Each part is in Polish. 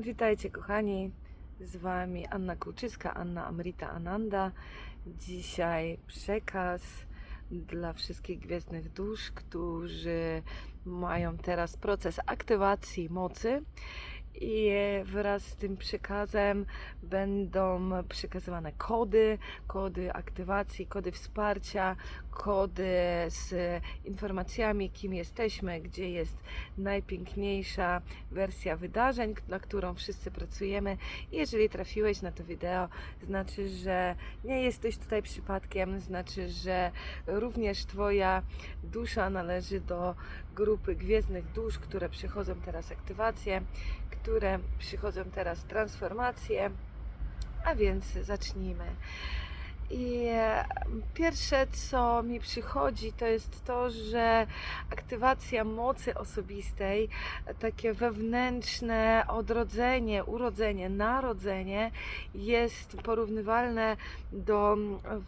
Witajcie kochani, z Wami Anna Kulczycka, Anna Amrita Ananda. Dzisiaj przekaz dla wszystkich gwiezdnych dusz, którzy mają teraz proces aktywacji mocy i wraz z tym przekazem będą przekazywane kody, kody aktywacji, kody wsparcia, kody z informacjami, kim jesteśmy, gdzie jest najpiękniejsza wersja wydarzeń, na którą wszyscy pracujemy. Jeżeli trafiłeś na to wideo, znaczy, że nie jesteś tutaj przypadkiem, znaczy, że również Twoja dusza należy do grupy gwiezdnych dusz, które przychodzą teraz aktywacje, które przychodzą teraz transformacje. A więc zacznijmy. I e, pierwsze, co mi przychodzi, to jest to, że aktywacja mocy osobistej, takie wewnętrzne odrodzenie, urodzenie, narodzenie jest porównywalne do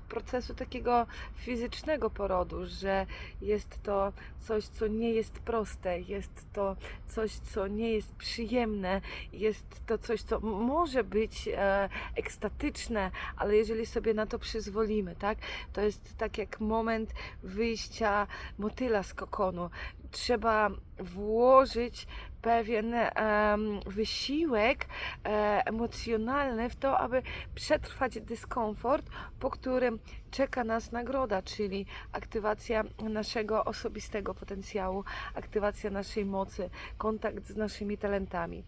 procesu takiego fizycznego porodu, że jest to coś, co nie jest proste, jest to coś, co nie jest przyjemne, jest to coś, co może być e, ekstatyczne, ale jeżeli sobie na to przyzwolimy, tak, to jest tak jak moment wyjścia motyla z kokonu. Trzeba włożyć pewien em, wysiłek e, emocjonalny w to, aby przetrwać dyskomfort, po którym czeka nas nagroda, czyli aktywacja naszego osobistego potencjału, aktywacja naszej mocy, kontakt z naszymi talentami.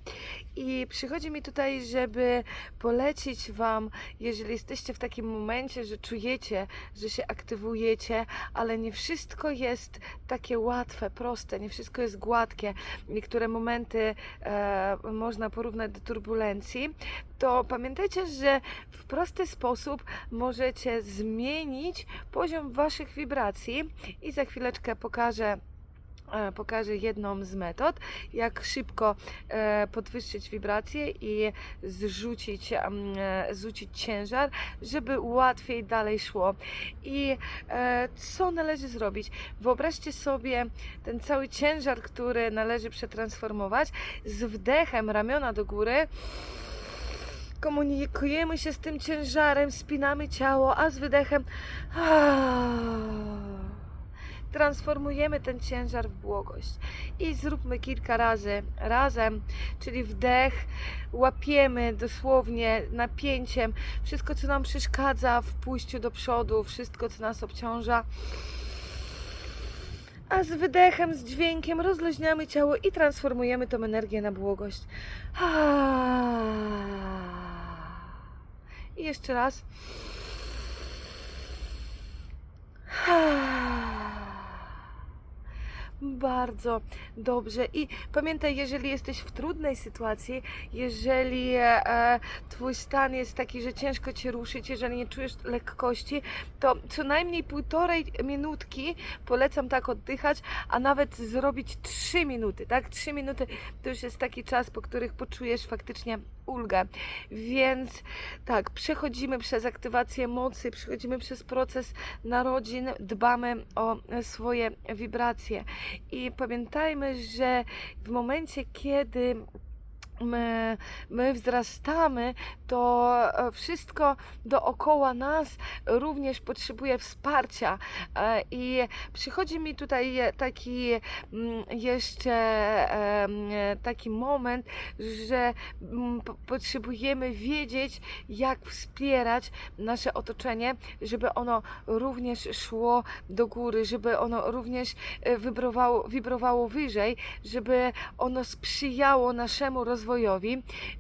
I przychodzi mi tutaj, żeby polecić Wam, jeżeli jesteście w takim momencie, że czujecie, że się aktywujecie, ale nie wszystko jest takie łatwe, proste, nie wszystko jest gładkie. Niektóre momenty e, można porównać do turbulencji, to pamiętajcie, że w prosty sposób możecie zmienić poziom Waszych wibracji i za chwileczkę pokażę e, pokażę jedną z metod, jak szybko e, podwyższyć wibracje i zrzucić, em, e, zrzucić ciężar, żeby łatwiej dalej szło. I co należy zrobić? Wyobraźcie sobie ten cały ciężar, który należy przetransformować z wdechem ramiona do góry. Komunikujemy się z tym ciężarem, spinamy ciało, a z wydechem transformujemy ten ciężar w błogość. I zróbmy kilka razy razem, czyli wdech, łapiemy dosłownie napięciem wszystko, co nam przeszkadza w pójściu do przodu, wszystko, co nas obciąża. A z wydechem, z dźwiękiem rozluźniamy ciało i transformujemy tą energię na błogość. I jeszcze raz. Bardzo dobrze. I pamiętaj, jeżeli jesteś w trudnej sytuacji, jeżeli e, twój stan jest taki, że ciężko cię ruszyć, jeżeli nie czujesz lekkości, to co najmniej półtorej minutki polecam tak oddychać, a nawet zrobić 3 minuty, tak? 3 minuty to już jest taki czas, po których poczujesz faktycznie ulgę. Więc tak, przechodzimy przez aktywację mocy, przechodzimy przez proces narodzin, dbamy o swoje wibracje. I pamiętajmy, że w momencie, kiedy my, my wzrastamy, to e, wszystko dookoła nas również potrzebuje wsparcia. E, I przychodzi mi tutaj taki mm, jeszcze em, taki moment, że mm, po- potrzebujemy wiedzieć, jak wspierać nasze otoczenie, żeby ono również szło do góry, żeby ono również e, wibrowało, wibrowało wyżej, żeby ono sprzyjało naszemu rozwojowi.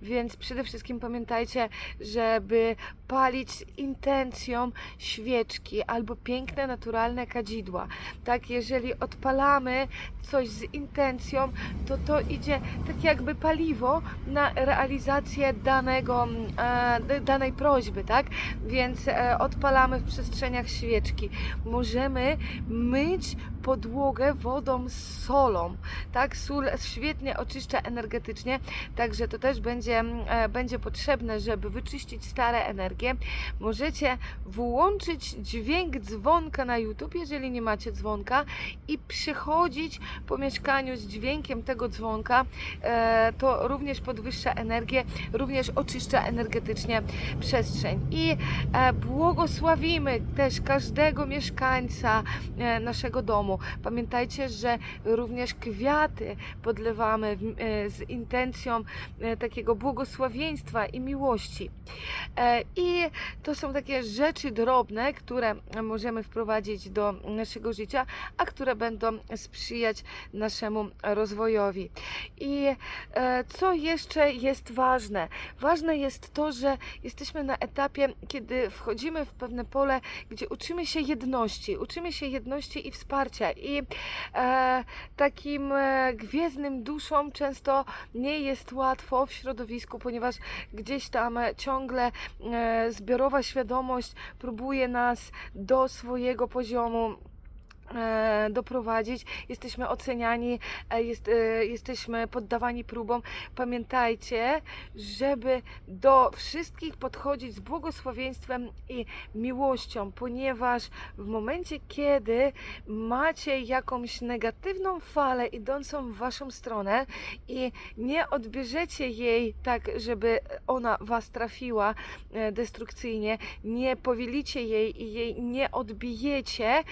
Więc przede wszystkim pamiętajcie, żeby palić z intencją świeczki albo piękne, naturalne kadzidła. Tak, jeżeli odpalamy coś z intencją, to to idzie tak jakby paliwo na realizację danego, mm, e, danej prośby, tak? Więc e, odpalamy w przestrzeniach świeczki. Możemy myć podłogę wodą z solą. Tak, sól świetnie oczyszcza energetycznie, także to też będzie, e, będzie potrzebne, żeby wyczyścić stare energie. Możecie włączyć dźwięk dzwonka na YouTube, jeżeli nie macie dzwonka, i przychodzić po mieszkaniu z dźwiękiem tego dzwonka. E, To również podwyższa energię, również oczyszcza energetycznie przestrzeń. I e, błogosławimy też każdego mieszkańca naszego domu. Pamiętajcie, że również kwiaty podlewamy e, z intencją e, takiego błogosławieństwa i miłości. E, I to są takie rzeczy drobne, które możemy wprowadzić do naszego życia, a które będą sprzyjać naszemu rozwojowi. I co jeszcze jest ważne? Ważne jest to, że jesteśmy na etapie, kiedy wchodzimy w pewne pole, gdzie uczymy się jedności, uczymy się jedności i wsparcia. I e, takim e, gwiezdnym duszom często nie jest łatwo w środowisku, ponieważ gdzieś tam e, ciągle e, zbiorowa świadomość próbuje nas do swojego poziomu doprowadzić. Jesteśmy oceniani, e, jest, e, jesteśmy poddawani próbom. Pamiętajcie, żeby do wszystkich podchodzić z błogosławieństwem i miłością, ponieważ w momencie, kiedy macie jakąś negatywną falę idącą w waszą stronę i nie odbierzecie jej tak, żeby ona was trafiła e, destrukcyjnie, nie powielicie jej i jej nie odbijecie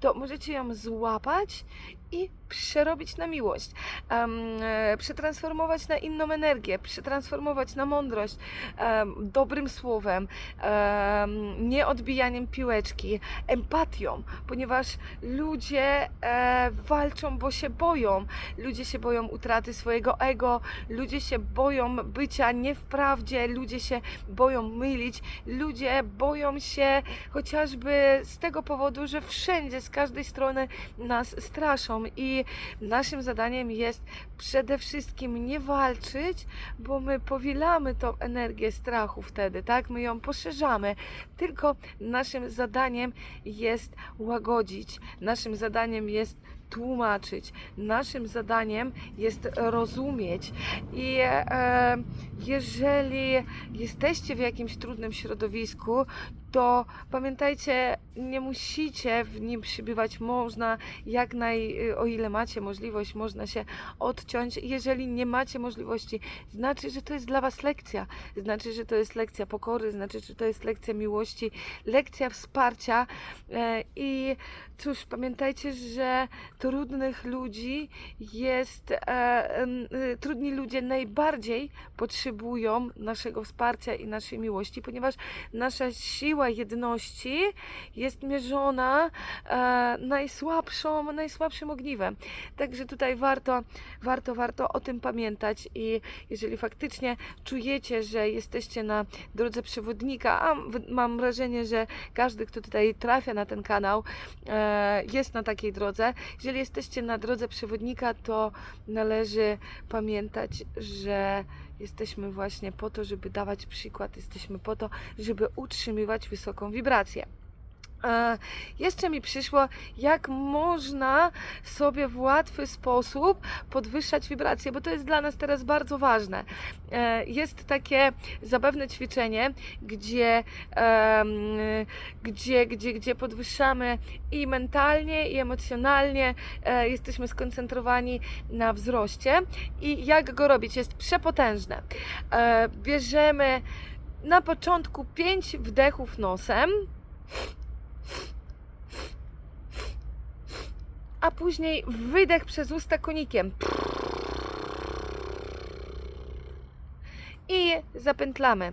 to możecie ją złapać i przerobić na miłość, e, przetransformować na inną energię, przetransformować na mądrość, em, dobrym słowem, em, nie odbijaniem piłeczki, empatią, ponieważ ludzie e, walczą, bo się boją. Ludzie się boją utraty swojego ego, ludzie się boją bycia nie w prawdzie, ludzie się boją mylić, ludzie boją się chociażby z tego powodu, że wszędzie, z każdej strony nas straszą i naszym zadaniem jest przede wszystkim nie walczyć, bo my powielamy tą energię strachu wtedy, tak? My ją poszerzamy. Tylko naszym zadaniem jest łagodzić. Naszym zadaniem jest tłumaczyć. Naszym zadaniem jest rozumieć. I e, jeżeli jesteście w jakimś trudnym środowisku, to pamiętajcie, nie musicie w nim przybywać. Można jak naj, o ile macie możliwość, można się odciąć. Jeżeli nie macie możliwości, znaczy, że to jest dla Was lekcja. Znaczy, że to jest lekcja pokory, znaczy, że to jest lekcja miłości, lekcja wsparcia. E, I cóż, pamiętajcie, że trudnych ludzi jest, e, y, trudni ludzie najbardziej potrzebują naszego wsparcia i naszej miłości, ponieważ nasza siła jedności jest mierzona e, najsłabszą, najsłabszym ogniwem. Także tutaj warto, warto, warto o tym pamiętać i jeżeli faktycznie czujecie, że jesteście na drodze przewodnika, a mam wrażenie, że każdy, kto tutaj trafia na ten kanał, e, jest na takiej drodze. Jeżeli jesteście na drodze przewodnika, to należy pamiętać, że jesteśmy właśnie po to, żeby dawać przykład, jesteśmy po to, żeby utrzymywać wysoką wibrację. Jeszcze mi przyszło, jak można sobie w łatwy sposób podwyższać wibracje, bo to jest dla nas teraz bardzo ważne. E, Jest takie zabawne ćwiczenie, gdzie, gdzie, gdzie, gdzie podwyższamy i mentalnie, i emocjonalnie, e, jesteśmy skoncentrowani na wzroście. I jak go robić? Jest przepotężne. E, Bierzemy na początku 5 wdechów nosem. A później wydech przez usta konikiem. I zapętlamy.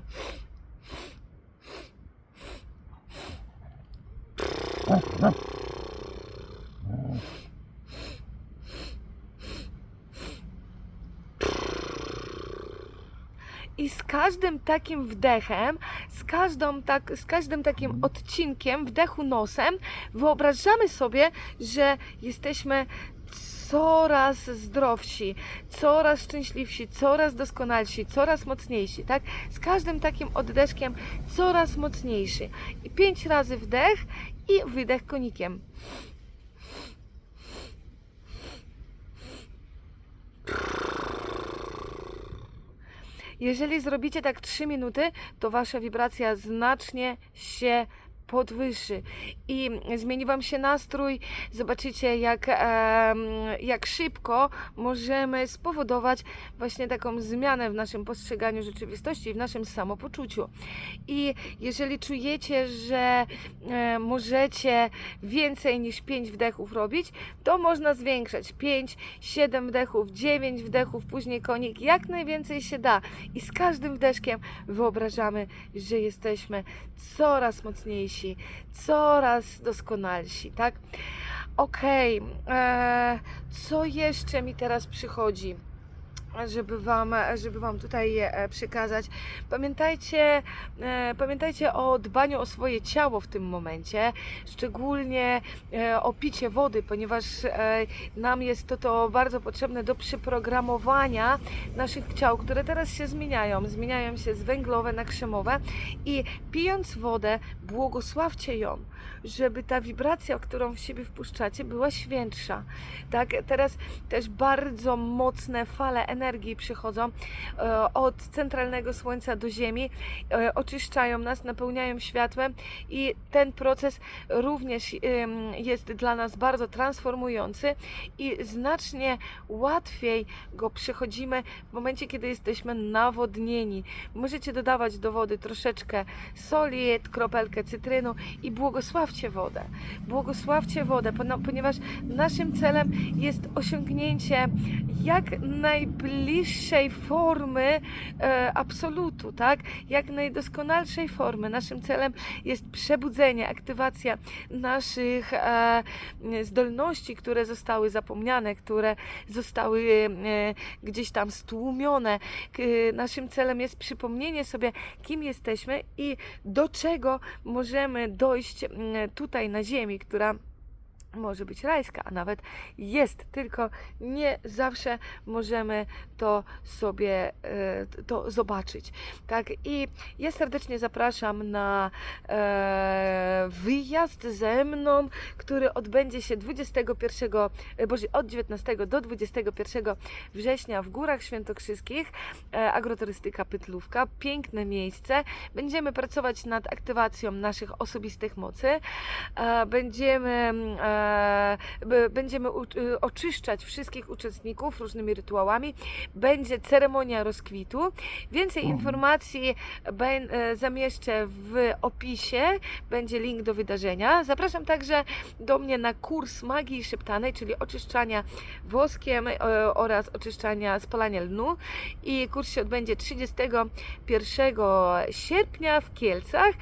I z każdym takim wdechem, z, każdą tak, z każdym takim odcinkiem wdechu nosem, wyobrażamy sobie, że jesteśmy coraz zdrowsi, coraz szczęśliwsi, coraz doskonalsi, coraz mocniejsi, tak? Z każdym takim oddeszkiem coraz mocniejszy. I pięć razy wdech i wydech konikiem. Jeżeli zrobicie tak 3 minuty, to wasza wibracja znacznie się podwyższy i zmieni wam się nastrój. Zobaczycie, jak, jak szybko możemy spowodować właśnie taką zmianę w naszym postrzeganiu rzeczywistości, w naszym samopoczuciu. I jeżeli czujecie, że e, możecie więcej niż 5 wdechów robić, to można zwiększać 5, 7 wdechów, 9 wdechów, później konik, jak najwięcej się da. I z każdym wdeszkiem wyobrażamy, że jesteśmy coraz mocniejsi, coraz doskonalsi, tak? Okej, e, co jeszcze mi teraz przychodzi? Żeby wam, żeby wam tutaj e, przekazać. Pamiętajcie, e, pamiętajcie o dbaniu o swoje ciało w tym momencie, szczególnie e, o picie wody, ponieważ e, nam jest to, to bardzo potrzebne do przeprogramowania naszych ciał, które teraz się zmieniają. Zmieniają się z węglowe na krzemowe i pijąc wodę, błogosławcie ją, żeby ta wibracja, którą w siebie wpuszczacie, była świętsza. Tak, teraz też bardzo mocne fale energii przychodzą e, od centralnego słońca do Ziemi, e, oczyszczają nas, napełniają światłem i ten proces również jest dla nas bardzo transformujący i znacznie łatwiej go przechodzimy w momencie, kiedy jesteśmy nawodnieni. Możecie dodawać do wody troszeczkę soli, kropelkę cytrynu i błogosławcie wodę. Błogosławcie wodę, ponieważ naszym celem jest osiągnięcie jak najbliższej formy e, absolutu, tak? Jak najdoskonalszej formy. Naszym celem jest przebudzenie, aktywacja naszych e, zdolności, które zostały zapomniane, które zostały e, gdzieś tam stłumione. K- Naszym celem jest przypomnienie sobie, kim jesteśmy i do czego możemy dojść tutaj na Ziemi, która może być rajska, a nawet jest, tylko nie zawsze możemy to sobie e, to zobaczyć. Tak, i ja serdecznie zapraszam na e, wyjazd ze mną, który odbędzie się 21, e, Boże, od 19 do 21 września w Górach Świętokrzyskich, agroturystyka Pytlówka, piękne miejsce. Będziemy pracować nad aktywacją naszych osobistych mocy. Będziemy, b- będziemy u- y, oczyszczać wszystkich uczestników różnymi rytuałami. Będzie ceremonia rozkwitu. Więcej informacji bę- e, zamieszczę w opisie. Będzie link do wydarzenia. Zapraszam także do mnie na kurs magii szeptanej, czyli oczyszczania woskiem oraz oczyszczania spalania lnu. I kurs się odbędzie 31 sierpnia w Kielcach.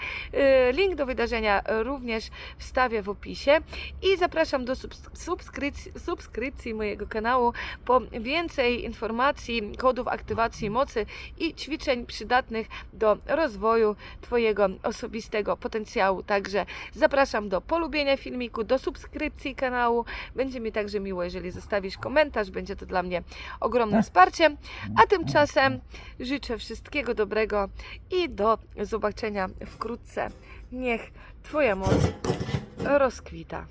Link do wydarzenia również wstawię w opisie i zapraszam do subs- subskrypcji, subskrypcji mojego kanału po więcej informacji, kodów aktywacji mocy i ćwiczeń przydatnych do rozwoju Twojego osobistego potencjału. Także zapraszam do polubienia filmiku, do subskrypcji kanału. Będzie mi także miło, jeżeli zostawisz komentarz, będzie to dla mnie ogromnym wsparciem. A tymczasem życzę wszystkiego dobrego i do zobaczenia wkrótce. Niech Twoja moc rozkwita.